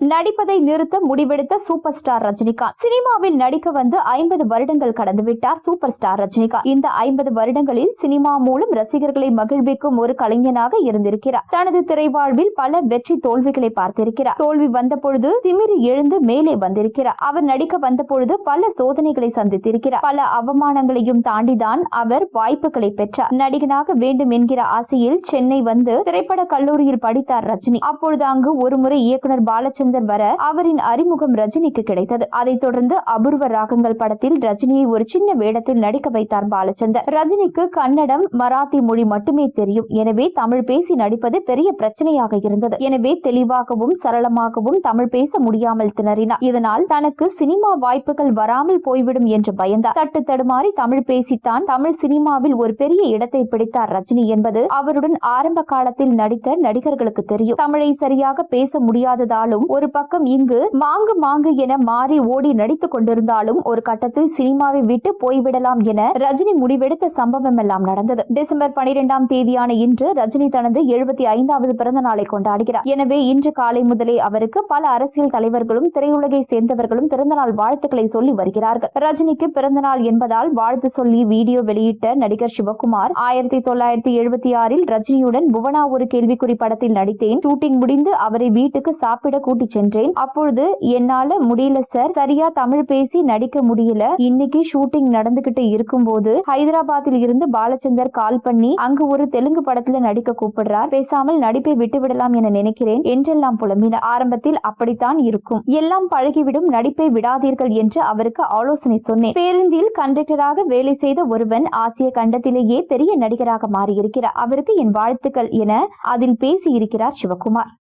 நடிப்பதை நிறுத்த முடிவெடுத்த super star Rajinikanth. சினிமாவில் நடிக்க வந்து ஐம்பது வருடங்கள் கடந்துவிட்டார் சூப்பர் ஸ்டார் ரஜினிகாந்த். இந்த ஐம்பது வருடங்களில் சினிமா மூலம் ரசிகர்களை மகிழ்விக்கும் ஒரு கலைஞனாக இருந்திருக்கிறார். தனது திரைவாழ்வில் பல வெற்றி தோல்விகளை பார்த்திருக்கிறார். தோல்வி வந்த பொழுது திமிரி எழுந்து மேலே வந்திருக்கிறார். அவர் நடிக்க வந்த பொழுது பல சோதனைகளை சந்தித்திருக்கிறார். பல அவமானங்களையும் தாண்டிதான் அவர் வாய்ப்புகளை பெற்றார். நடிகனாக வேண்டும் என்கிற ஆசையில் சென்னை வந்து திரைப்பட கல்லூரியில் படித்தார் ரஜினி. அப்பொழுது அங்கு ஒருமுறை இயக்குனர் பாலச்சந்தர் வர அவரின் அறிமுகம் ரஜினிக்கு கிடைத்தது. அதைத் தொடர்ந்து அபூர்வ ராகங்கள் படத்தில் ரஜினியை ஒரு சின்ன வேடத்தில் நடிக்க வைத்தார் பாலச்சந்தர். ரஜினிக்கு கன்னடம் மராத்தி மொழி மட்டுமே தெரியும். எனவே தமிழ் பேசி நடிப்பது பெரிய பிரச்சனையாக இருந்தது. எனவே தெளிவாகவும் சரளமாகவும் தமிழ் பேச முடியாமல் திணறினார். இதனால் தனக்கு சினிமா வாய்ப்புகள் வராமல் போய்விடும் என்று பயந்தார். தட்டு தடுமாறி தமிழ் பேசித்தான் தமிழ் சினிமாவில் ஒரு பெரிய இடத்தை பிடித்தார் ரஜினி என்பது அவருடன் ஆரம்ப காலத்தில் நடித்த நடிகர்களுக்கு தெரியும். தமிழை சரியாக பேச முடியாததாலும் ஒரு பக்கம் இங்கு மாங்கு மாங்கு என மாறி ஓடி நடித்துக் கொண்டிருந்தாலும் ஒரு கட்டத்தில் சினிமாவை விட்டு போய்விடலாம் என ரஜினி முடிவெடுத்த சம்பவம் எல்லாம் நடந்தது. டிசம்பர் பனிரெண்டாம் தேதியான இன்று ரஜினி தனது எழுபத்தி ஐந்தாவது பிறந்த நாளை கொண்டாடுகிறார். எனவே இன்று காலை முதலே அவருக்கு பல அரசியல் தலைவர்களும் திரையுலகை சேர்ந்தவர்களும் பிறந்தநாள் வாழ்த்துக்களை சொல்லி வருகிறார்கள். ரஜினிக்கு பிறந்தநாள் என்பதால் வாழ்த்து சொல்லி வீடியோ வெளியிட்ட நடிகர் சிவகுமார் ஆயிரத்தி தொள்ளாயிரத்தி எழுபத்தி ஆறில் ரஜினியுடன் புவனா ஒரு கேள்விக்குறி படத்தில் நடித்தேன். ஷூட்டிங் முடிந்து அவரை வீட்டுக்கு சாப்பிட கூட்டி சென்றேன். அப்பொழுது என்னால முடியல சார் சரியா தமிழ் பேசி நடிக்க முடியல. இன்னைக்கு ஷூட்டிங் நடந்துகிட்டு இருக்கும்போது ஹைதராபாத்தில் இருந்து பாலச்சந்தர் கால் பண்ணி அங்கு ஒரு தெலுங்கு படத்துல நடிக்க கூப்பிடுறார். பேசாமல் நடிப்பை விட்டு விடலாம் என நினைக்கிறேன். என்றெல்லாம் புலம்பின. ஆரம்பத்தில் அப்படித்தான் இருக்கும். எல்லாம் பழகிவிடும். நடிப்பை விடாதீர்கள் என்று அவருக்கு ஆலோசனை சொன்னேன். பேருந்தில் கண்டக்டராக வேலை செய்த ஒருவன் ஆசிய கண்டத்திலேயே பெரிய நடிகராக மாறியிருக்கிறார். அவருக்கு என் வாழ்த்துக்கள் என அதில் பேசியிருக்கிறார் சிவகுமார்.